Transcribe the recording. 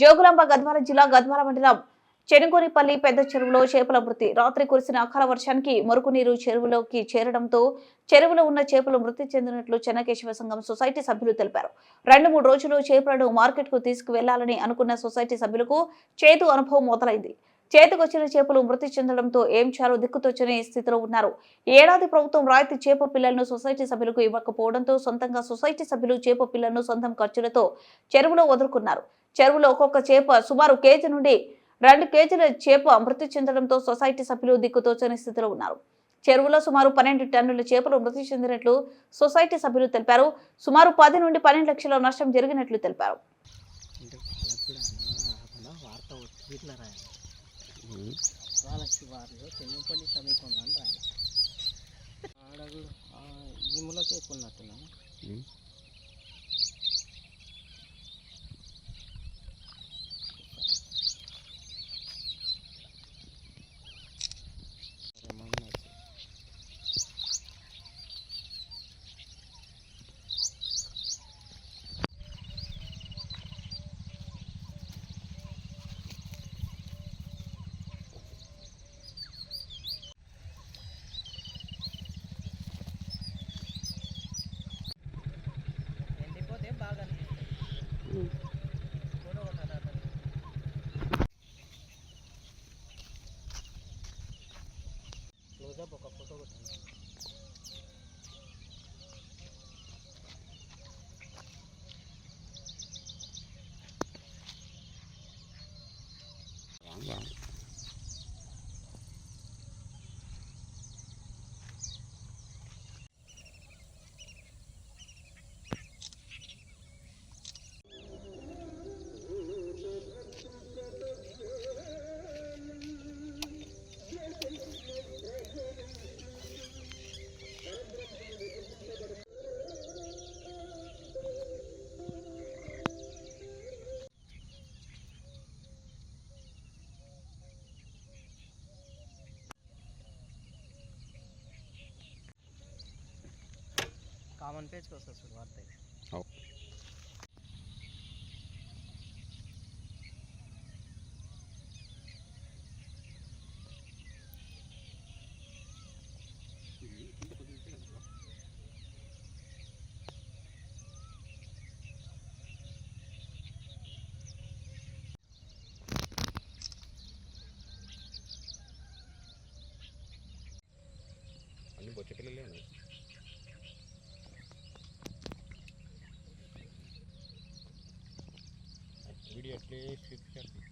జోగులాంబ గద్వాల జిల్లా గద్వాల మండలం చెనుగోనిపల్లి పెద్ద చెరువులో చేపల మృతి. రాత్రి కురిసిన అకాల వర్షానికి మురుగునీరు చెరువులోకి చేరడంతో చెరువులో ఉన్న చేపలు మృతి చెందినట్లు చెన్నకేశవ సంఘం సొసైటీ సభ్యులు తెలిపారు. రెండు మూడు రోజులు చేపలను మార్కెట్కు తీసుకువెళ్ళాలని అనుకున్న సొసైటీ సభ్యులకు చేతు అనుభవం మొదలైంది. చేతికొచ్చిన చేపలు మృతి చెందడంతో ఏం చేయాలో దిక్కుతోచని స్థితిలో ఉన్నారు. ఏడాది ప్రభుత్వం రాయితీ చేప పిల్లలను సొసైటీ సభ్యులకు ఇవ్వకపోవడంతో సొంతంగా సొసైటీ సభ్యులు చేప పిల్లలను సొంతం ఖర్చులతో చెరువులో వదులుకున్నారు. చెరువులో ఒక్కొక్క చేప సుమారు కేజీ నుండి రెండు కేజీల చేప మృతి చెందడంతో సొసైటీ సభ్యులు దిక్కుతోచని స్థితిలో ఉన్నారు. చెరువులో సుమారు పన్నెండు టన్నుల చేపలు మృతి చెందినట్లు సొసైటీ సభ్యులు తెలిపారు. సుమారు పది నుండి పన్నెండు లక్షల నష్టం జరిగినట్లు తెలిపారు. అంటే వాళ్ళకి వారిలో తెల్లంపల్లి సమీపంలో రాలి రాయాలి ఆడ కూడా mm. కామన్ పేజ్కి వస్తుంది చూడు వార్త ఇది. అన్ని బొచ్చ పిల్లలే ఉన్నాయి મીડિયા એટલે શિક્ષણ